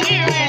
Yeah.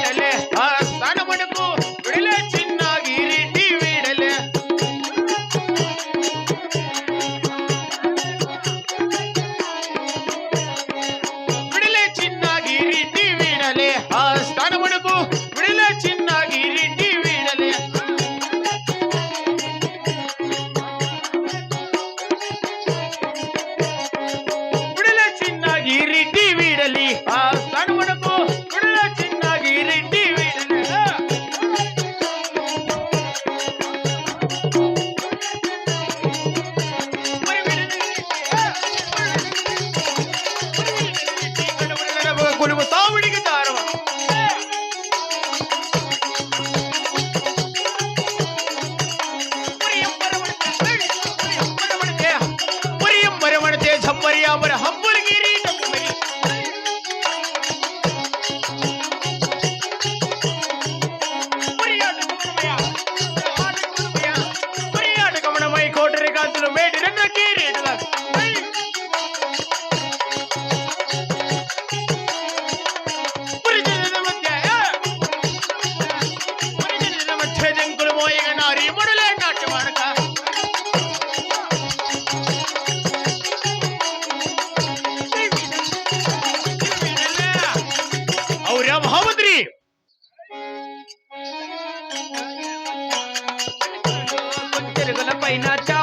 పైన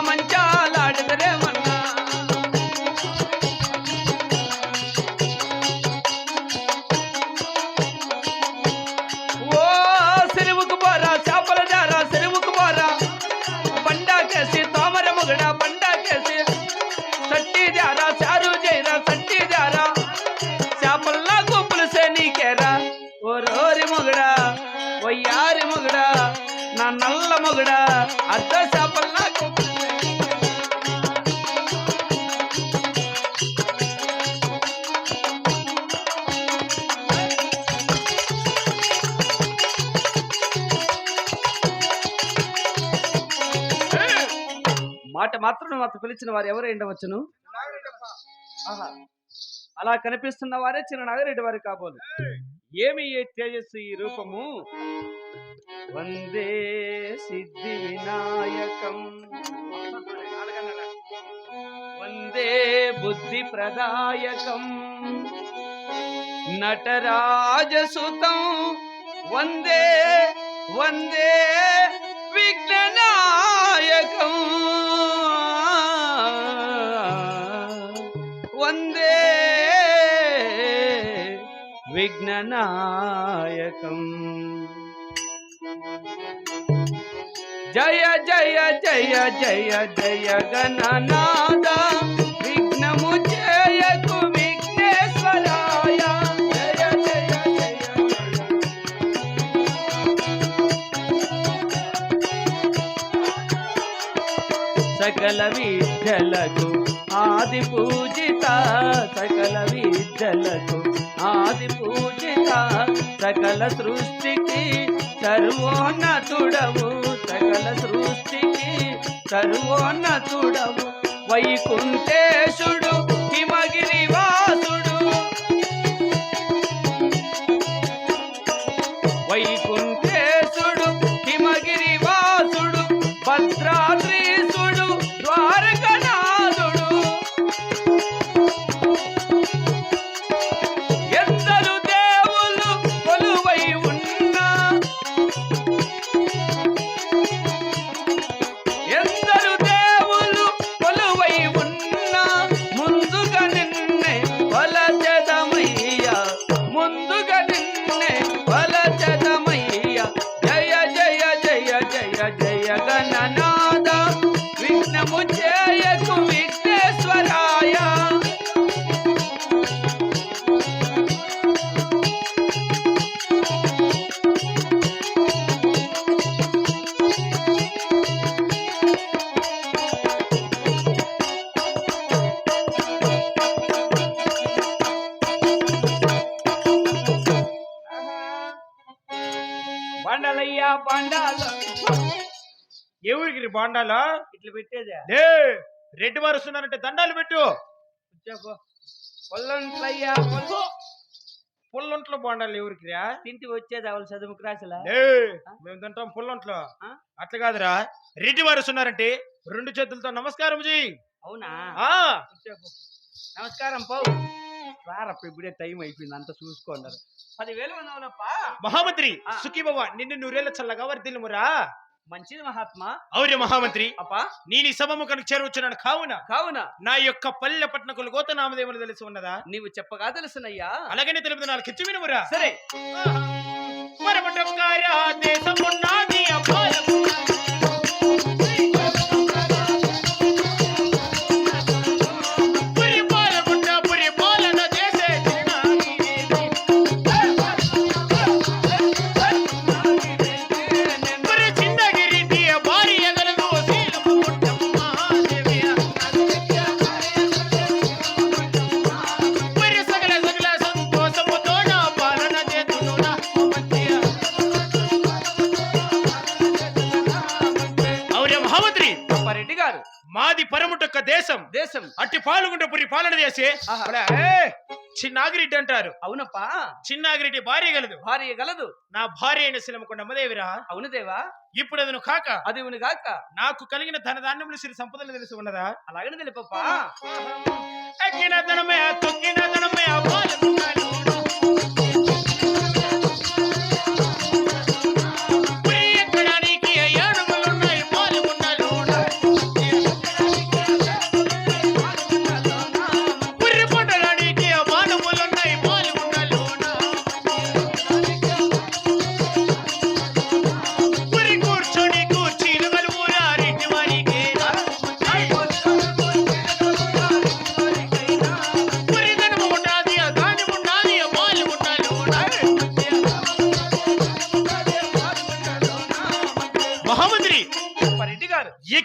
మాట మాత్రం అతను పిలిచిన వారు ఎవరు ఎండవచ్చును అలా కనిపిస్తున్న వారే చిన్న నాగరెడ్డి వారి కాబోలు. ఏమి తేజస్సు ఈ రూపము? వందే సిద్ధి వినాయకం. వందే బుద్ధి ప్రదాయకం. నటరాజసుతం. వందే వందే నాయకం వందే విఘ్ననాయకం జయ జయ జయ జయ జయ గణనాథ సకల విద్యలకు ఆది పూజిత సకల విద్యలకు ఆది పూజిత సకల సృష్టికి సర్వోన్నతుడము సకల సృష్టికి సర్వోన్నతుడము వైకుంఠేశుడు బండాలయ్యా బండాలు. ఎవరికి బాండాలు? ఇట్లా పెట్టేదే. లే రెడ్డి వారు వస్తున్నారంటే దండాలు పెట్టు. పొల్లంట్లయ్యా పుల్లొంట్లో బాండాలు ఎవరికి రా? తింటి వచ్చేది అవలు చదువు క్రాసులా మేము తింటాం పుల్లొంట్లో. అట్లా కాదురా. రెడ్డి వారు వస్తున్నారంటే రెండు చేతులతో నమస్కారం జీ అవునా? నమస్కారం పావు రారప్ప ఇప్పుడే టైం అయిపోయింది అంత చూసుకోండి పదివేలు ఉన్నావునప్ప మహామంత్రి ఆ. సుఖీబాబా నిన్ను నూరేళ్ళ చల్లగా వర్దిల్లుమురా మంచిది మహాత్మా. అవురే మహామంత్రి అప్పా? నేను ఈ సభముఖానికి చేరువచ్చున్నాను కావున. కావున. నా యొక్క పల్లె పట్టణకులు గోత నామదేవులు తెలిసి ఉన్నదా? నీవు చెప్పగా తెలుసునయ్యా. అలాగనే తెలుపు నాలుగు కిచ్చి వినుమురా సరే పరమటంకారా దేశమున్నది అపారము. చేసి చిన్నాగిరెడ్డి అంటారు. అవునప్పా. చిన్నాగిరెడ్డి భార్య గలదు. భార్య గలదు. నా భార్య అయిన శిలమకొండ అమ్మదేవిరా. అవును దేవా. ఇప్పుడు అదను కాక అది గాక నాకు కలిగిన ధనధాన్యములు సిరి సంపదలు తెలిసి ఉన్నదా? అలాగనే తెలుపప్పా. ధనమే తొక్కిన ధనమే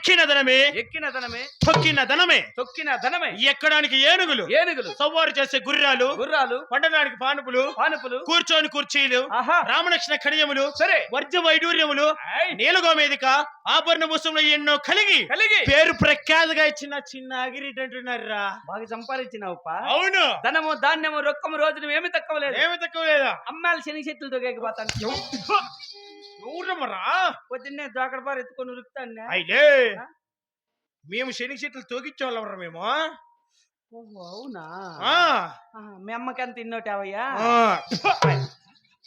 ఎక్కిన ధనమే ఎక్కిన ధనమే తొక్కిన ధనమే. తొక్కిన ధనమే. ఎక్కడానికి ఏనుగులు ఏనుగులు సవారు చేసే గుర్రాలు గుర్రాలు పండడానికి పానుపులు పానుపులు కూర్చొని కుర్చీలు రామలక్ష్మణ ఖడియములు సరే. వర్జ వైడూర్యములు నీలగోమేదిక ఆభరణ పుష్పంలో ఎన్నో కలిగి కలిగి. పేరు ప్రఖ్యాతగా ఇచ్చిన చిన్న అగిరిట్ అంటున్నారా బాగా సంపాదించినావుపా. అవును. ధనము ధాన్యము రొక్కము రోజును ఏమి తక్కువ లేదు. ఏమి తక్కువ లేదా? అమ్మాయిలు శని చెట్లు తొగకపోతాను ఎవరమ్మరా పొద్దున్నే దోకడబారు ఎత్తుకొని ఉరుకుతాను అయితే మేము శని చెట్లు తోగిచ్చేవాళ్ళమరా మేము. అవునా? మీ అమ్మకి ఎంత ఇన్నోటావయ్యా.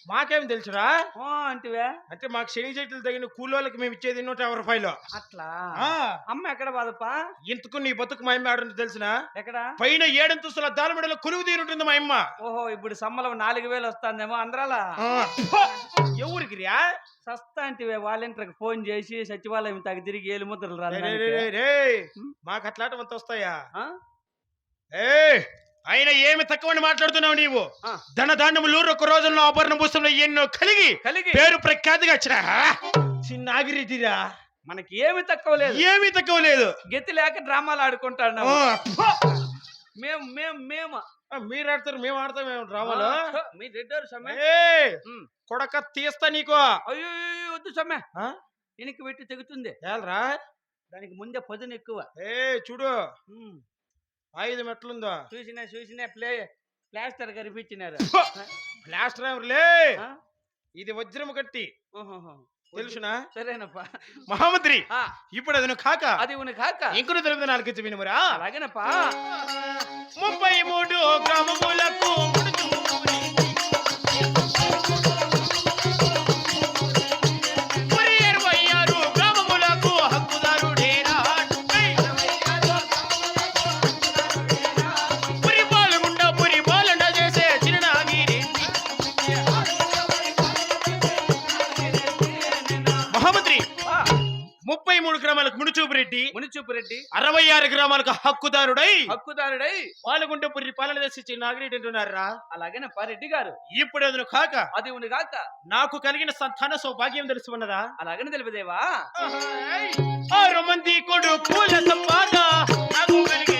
మాకేం తెలుసురా? అంటివే. అంటే మాకు శని చెట్లు తగిన కూలోళ్ళకి మేము ఇచ్చేది నూట యాభై రూపాయలు. అట్లా? ఆ, అమ్మ ఎక్కడ బాధపా ఇంతకు నీ బతుకు మా అమ్మ ఆడుంది తెలిసిన? ఎక్కడ? పైన ఏడంతుస్తుల దాలమెడలో కొలువు తీరుంటుంది మా అమ్మ. ఓహో ఇప్పుడు సమ్మలం నాలుగు వేలు వస్తుందేమో అందరాలా. ఎవరికి రియా సస్తా అంటివే వాలంటీర్కి ఫోన్ చేసి సచివాలయం తగ్గ తిరిగి ఏలు ముద్రలు రాదు? మాకు అట్లాంటి వస్తాయా? ఏ అయినా ఏమి తక్కువని మాట్లాడుతున్నావు నీవు. ధన ధాన్యములు ఒక రోజుల్లో ఆభరణ పుస్తకంలో ఎన్నో కలిగి కలిగి. పేరు ప్రఖ్యాతిగా వచ్చిన చిన్న ఆగిరిదిరా మనకి ఏమి తక్కువ లేదు. ఏమీ తక్కువ లేదు. గతి లేక డ్రామాలు ఆడుకుంటాడు మేము మేము మేము మీరు ఆడతారు మేము ఆడతాం మేము డ్రామాలో ఆ, మీ రెడ్డారు సమ్మె. కొడక తీస్తా నీకు. అయ్యో వద్దు సమ్మె? వెనక్కి పెట్టి తెగుతుంది. ఏలరా? దానికి ముందే పదును ఎక్కువ. ఏ చూడు. ఐదు మెట్లుందో. చూసినా చూసినా ప్లే ప్లాస్టర్ కనిపించినారు ప్లాస్టర్ ఎవరులే? ఇది వజ్రము కట్టి. తెలుసునా? సరేనప్పా. మహామంత్రి ఇప్పుడు అదను కాక. అది కాక. ఇంకొన తెలుగు నాలుగు ఇచ్చి వినుమురా అలాగేనప్పా. ముప్పై మూడు గ్రామములకు మునుచూపు రెడ్డి మునిచూపు రెడ్డి అరవై ఆరు గ్రామాలకు హక్కుదారుడై హక్కుదారుడై పాలగుంట పురి పాలన చేసి చిన్నాగిరెడ్డి అంటున్నారా? అలాగేనప్పా రెడ్డి గారు? ఇప్పుడు అదను కాక అది ఉని కాక. నాకు కలిగిన సంతాన సౌభాగ్యం తెలుసు ఉన్నదా అలాగని తెలిపదేవా ఆరు మంది కొడుకుల సంపాద నాకు కలిగెనురా.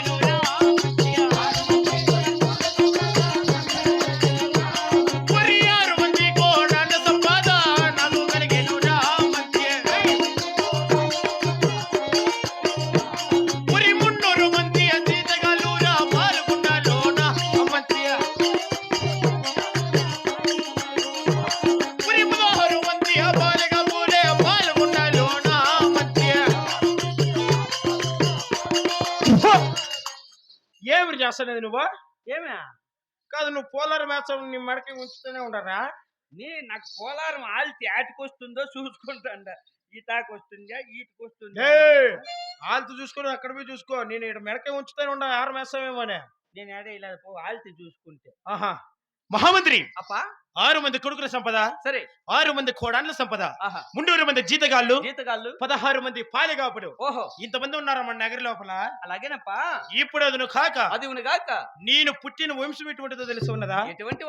చేస్తానేది నువ్వు? ఏమే? కాదు నువ్వు పోలారం వేస్తావు నీ మెడకి ఉంచుతూనే ఉండరా? నీ నాకు పోలారం ఆల్తి ఆటికొస్తుందో చూసుకుంటాండ. ఈటాకు వస్తుందా ఈటికి వస్తుందా ఆల్తు చూసుకొని అక్కడ పోయి చూసుకో. నేను ఇక్కడ మెడకే ఉంచుతూనే ఉండ ఆరు వేస్తావేమోనే నేను ఏడే ఇలా పో ఆల్తి చూసుకుంటే. ఆహా. మహామంత్రి. అప్పా. ఆరు మంది కొడుకుల సంపద సరే. ఆరు మంది కోడాన్ల సంపద మున్నూరు మంది జీతగాళ్ళు జీతగాళ్ళు. పదహారు మంది పాలిగాపుడు. ఓహో. ఇంతమంది ఉన్నారా మన నగరి లోపల. అలాగేనప్పా. ఇప్పుడు అదును కాక అది ఉనగాక నేను పుట్టిన వంశం ఎటువంటిదో తెలిసి ఉన్నదా? ఎటువంటి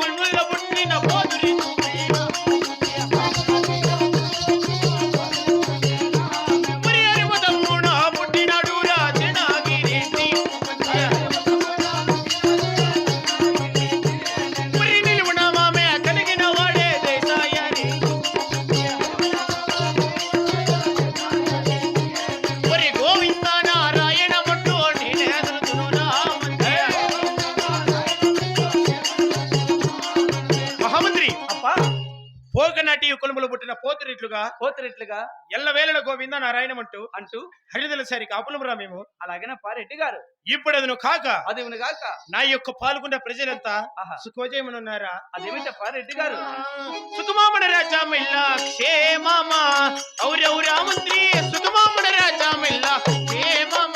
కొల్ముల పుట్టిన పోకనాటి కులములు పుట్టిన పోతురిట్లుగా పోతురెట్లుగా ఎల్లవేళల గోవింద నారాయణమంటూ అంటూ హరిదల సరి కాపులమురా మేము. అలాగేనప్పా రెడ్డి గారు? ఇప్పుడు అదును కాక అది ఉనగాక నా యొక్క పాల్గొన్న ప్రజలంతా సుఖోజయమనున్నారా అదేమిటప్పా రెడ్డి గారు? సుఖమామణ రాజామిల్ల క్షేమమా ఔరౌరా మంత్రి సుఖమామణ రాజామిల్ల క్షేమమా?